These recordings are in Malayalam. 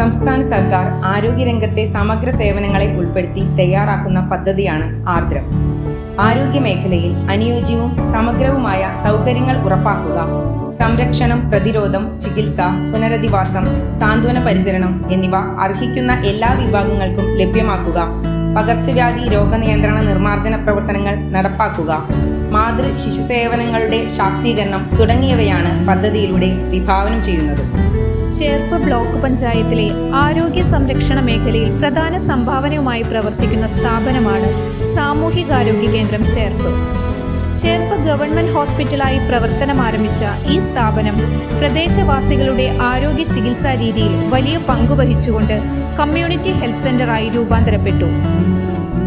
സംസ്ഥാന സർക്കാർ ആരോഗ്യരംഗത്തെ സമഗ്ര സേവനങ്ങളെ ഉൾപ്പെടുത്തി തയ്യാറാക്കുന്ന പദ്ധതിയാണ് ആർദ്രം. ആരോഗ്യ മേഖലയിൽ അനുയോജ്യവും സമഗ്രവുമായ സൗകര്യങ്ങൾ ഉറപ്പാക്കുക സംരക്ഷണം പ്രതിരോധം ചികിത്സ പുനരധിവാസം സാന്ത്വന പരിചരണം എന്നിവ അർഹിക്കുന്ന എല്ലാ വിഭാഗങ്ങൾക്കും ലഭ്യമാക്കുക പകർച്ചവ്യാധി രോഗനിയന്ത്രണ നിർമ്മാർജന പ്രവർത്തനങ്ങൾ നടപ്പാക്കുക മാതൃ ശിശു സേവനങ്ങളുടെ ശാക്തീകരണം തുടങ്ങിയവയാണ് പദ്ധതിയിലൂടെ വിഭാവനം ചെയ്യുന്നത്. ചേർപ്പ് ബ്ലോക്ക് പഞ്ചായത്തിലെ ആരോഗ്യ സംരക്ഷണ മേഖലയിൽ പ്രധാന സംഭാവനയുമായി പ്രവർത്തിക്കുന്ന സ്ഥാപനമാണ് സാമൂഹികാരോഗ്യ കേന്ദ്രം ചേർപ്പ് ചേർപ്പ് ഗവൺമെന്റ് ഹോസ്പിറ്റലായി പ്രവർത്തനം ആരംഭിച്ച ഈ സ്ഥാപനം പ്രദേശവാസികളുടെ ആരോഗ്യ ചികിത്സാ രീതിയിൽ വലിയ പങ്കുവഹിച്ചുകൊണ്ട് കമ്മ്യൂണിറ്റി ഹെൽത്ത് സെന്ററായി രൂപാന്തരപ്പെട്ടു.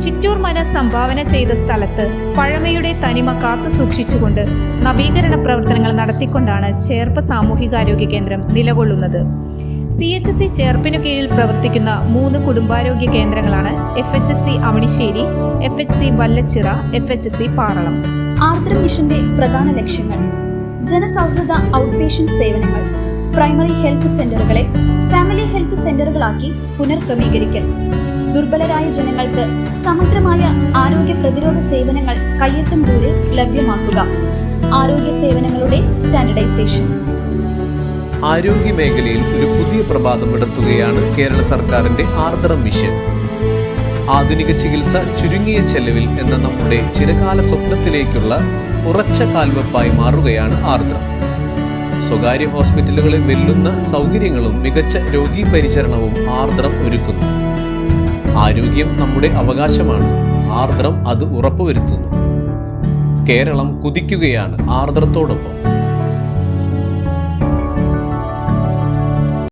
ചിറ്റൂർ മന സംഭാവന ചെയ്ത സ്ഥലത്ത് പഴമയുടെ തനിമ കാത്തു സൂക്ഷിച്ചുകൊണ്ട് നവീകരണ പ്രവർത്തനങ്ങൾ നടത്തിക്കൊണ്ടാണ് ചേർപ്പ് സാമൂഹികാരോഗ്യ കേന്ദ്രം നിലകൊള്ളുന്നത്. സി എച്ച് എസ് സി ചേർപ്പിനു കീഴിൽ പ്രവർത്തിക്കുന്ന മൂന്ന് കുടുംബാരോഗ്യ കേന്ദ്രങ്ങളാണ് F H S C Avanissery F H C Vallachira F H S C Paralam. Ardra മിഷന്റെ പ്രധാന ലക്ഷ്യങ്ങൾ. ജനസൗഹൃദ ഔട്ട് സേവനങ്ങൾ പ്രൈമറി ഹെൽത്ത് സെന്ററുകളെ ഫാമിലി ഹെൽത്ത് സെന്ററുകളാക്കി പുനർക്രമീകരിക്കൽ. ദുർബലരായ ജനങ്ങൾക്ക് സമഗ്രമായ ആരോഗ്യ പ്രതിരോധ സേവനങ്ങൾ കയ്യെത്തും ദൂരെ ലഭ്യമാക്കുക. ആരോഗ്യ സേവനങ്ങളുടെ സ്റ്റാൻഡർഡൈസേഷൻ. ആരോഗ്യ മേഖലയിൽ ഒരു പുതിയ പ്രഭാതം വിടർത്തുകയാണ് കേരള സർക്കാരിന്റെ ആർദ്രം മിഷൻ. ആധുനിക ചികിത്സ ചുരുങ്ങിയ ചെലവിൽ എന്ന നമ്മുടെ ചിരകാല സ്വപ്നത്തിലേക്കുള്ള ഉറച്ച കാൽവെപ്പായി മാറുകയാണ് ആർദ്രം. സ്വകാര്യ ഹോസ്പിറ്റലുകളെ വെല്ലുന്ന സൗകര്യങ്ങളും മികച്ച രോഗീ പരിചരണവും ആർദ്രം ഒരുക്കുന്നു. ആരോഗ്യം നമ്മുടെ അവകാശമാണ്. ആർദ്രം അത് ഉറപ്പുവരുത്തുന്നു. കേരളം കുതിക്കുകയാണ് ആർദ്രത്തോടൊപ്പം.